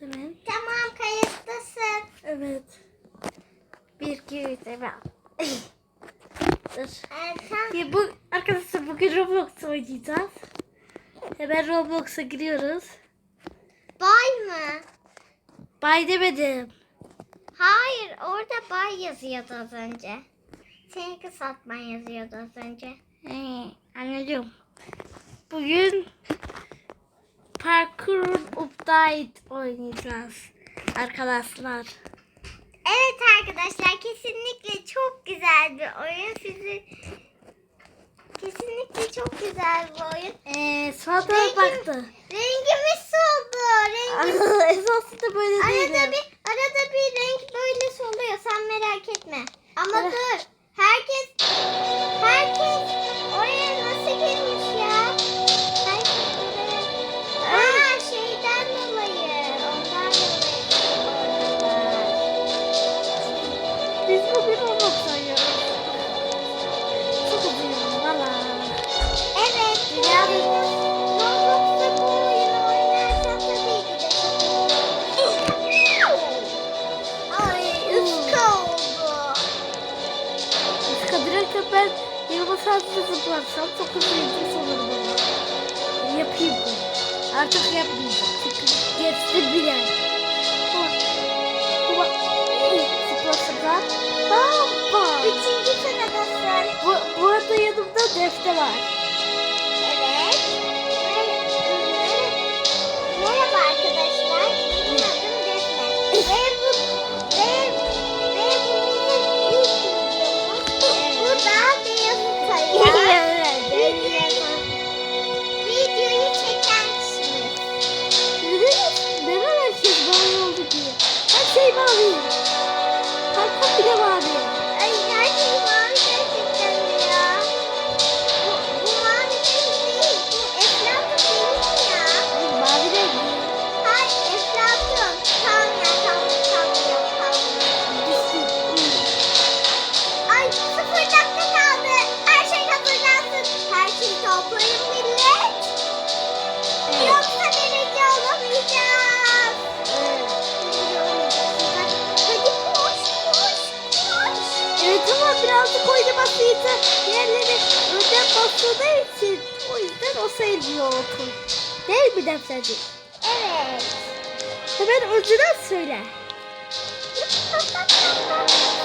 Hemen. Tamam kayıttasın. Evet. Bir, iki, üç, evet. Dur. Sen Ya bu arkadaşlar bugün Roblox oynayacağız. Hemen Roblox'a giriyoruz. bay mı? Bay demedim. Hayır orada bay yazıyordu az önce. Senin kısaltman yazıyordu az önce. He, anladım. Bugün Parkour Update oynayacağız arkadaşlar. Evet arkadaşlar kesinlikle çok güzel bir oyun. Sizi kesinlikle çok güzel bir oyun. Ee, sonra da baktı. Rengimiz soldu. Rengimiz Esasında böyle değil. arada bir arada bir renk böyle soluyor. Sen merak etme. Ama Evet. dur. 20 saatte zıplarsam çok üzüldüm sanırım ama. Yapayım bunu. Artık yapmayacağım. Çünkü geçti bile. Bak. Zıplasın da. Baba. Üçüncü sıradasın. Bu, bu arada yanımda defter var. Şey mavi. Kalkıp bile mavi. Ama birazcık oynaması yeter. Diğerleri önden bastığı için o yüzden o sayılmıyor okul. Değil mi defterci? Evet. Hemen önceden söyle.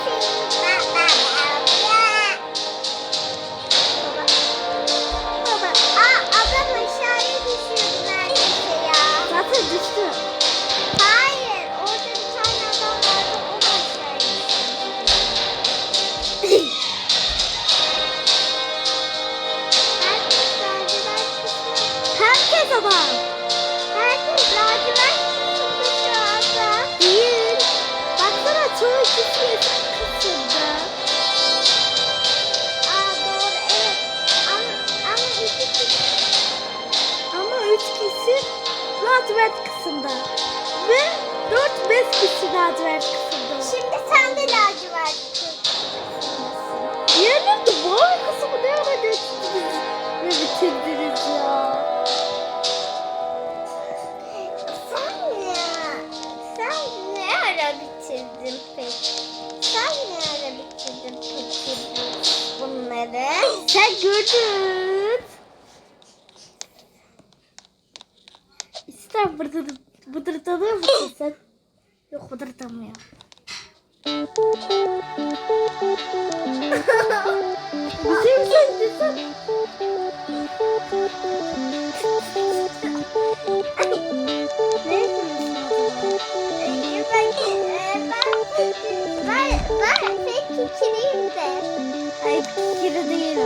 Herkes ama. Herkes lacivert şu anda. Değil. Baksana çoğu kişi kısımda. Aa doğru evet. Ama, ama iki kişi. Ama üç kişi lacivert kısımda. Ve dört beş kişi lacivert kısımda. Şimdi sen de lacivert kısmındasın. Diğerleri de mavi kısmı ne ara geçtiniz ve bitirdiniz ya. Ara bitirdin peki? Sen ne ara bitirdin peki bunları? Sen gördün. İster bıdır, bıdırdanıyor musun sen? Yok bıdırdamıyor. Bir şey mi kikiriyim de. Ay kiri değil.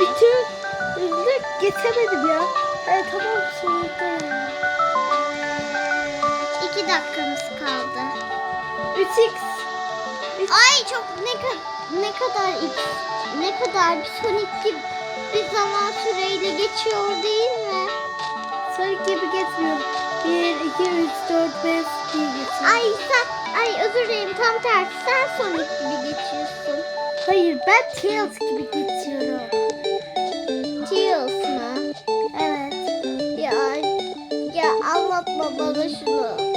Bütün hızlı geçemedim ya. Evet tamam sonunda ya. İki dakikamız kaldı. 3x. Ay çok ne kadar ne kadar X- ne kadar bir Sonic gibi bir zaman süreyle geçiyor değil mi? Sonic gibi geçmiyor. 1, 2, 3, 4, 5 diye geçiyor. Ay sen ay özür dilerim tam tersi sen Sonic gibi geçiyorsun. Hayır ben Tails gibi geçiyorum. Şunu.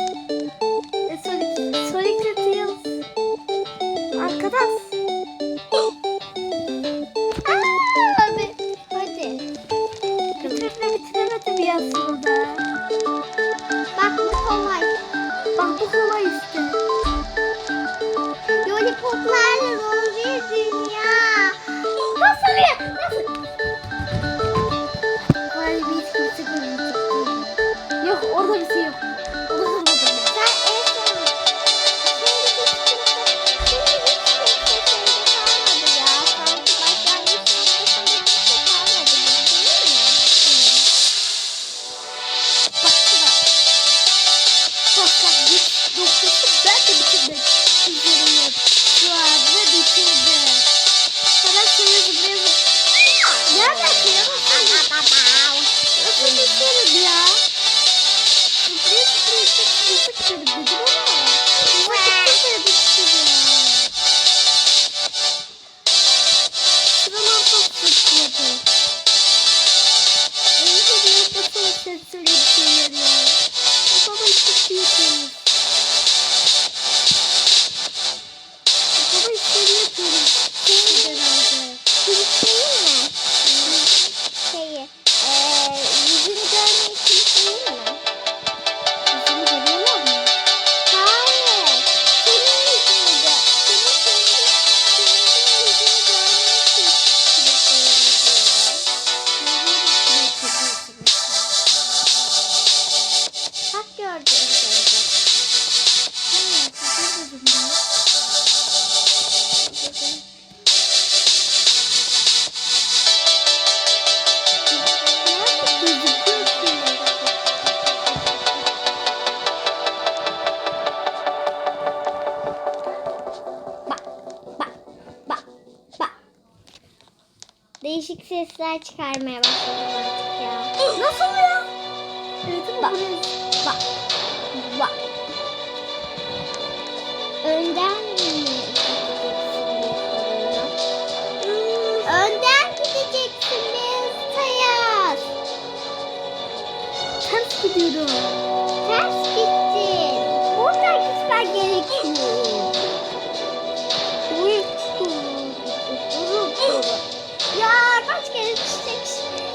Önce. Bak, bak, bak, bak. Değişik sesler çıkarmaya başladım artık ya. Nasıl ya? Evet Bak. Bak, bak. Önden mi. Önden gideceksin Beyaz Tayar. ters gidiyorum. Ters gittin. Buradan gitmen gerekiyor. Ya kaç kere düşecek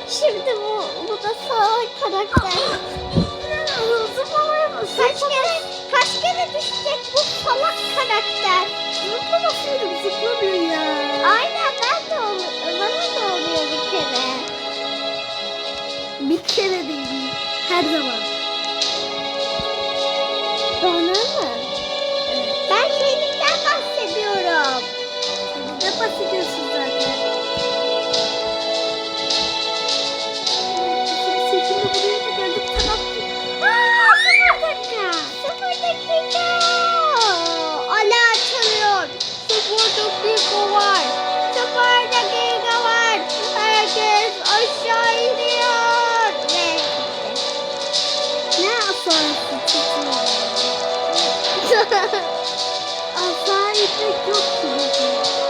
şimdi bu, bu da salak karakter. Kaç kere, kaç kere düşecek bu salak karakter. Zıplamasaydım zıplamıyor ya. Aynen ben de oluyor. Bana da oluyor bir kere. Bir kere değil. Her zaman. sonrası çıkıyor. Asla ipek yok ki.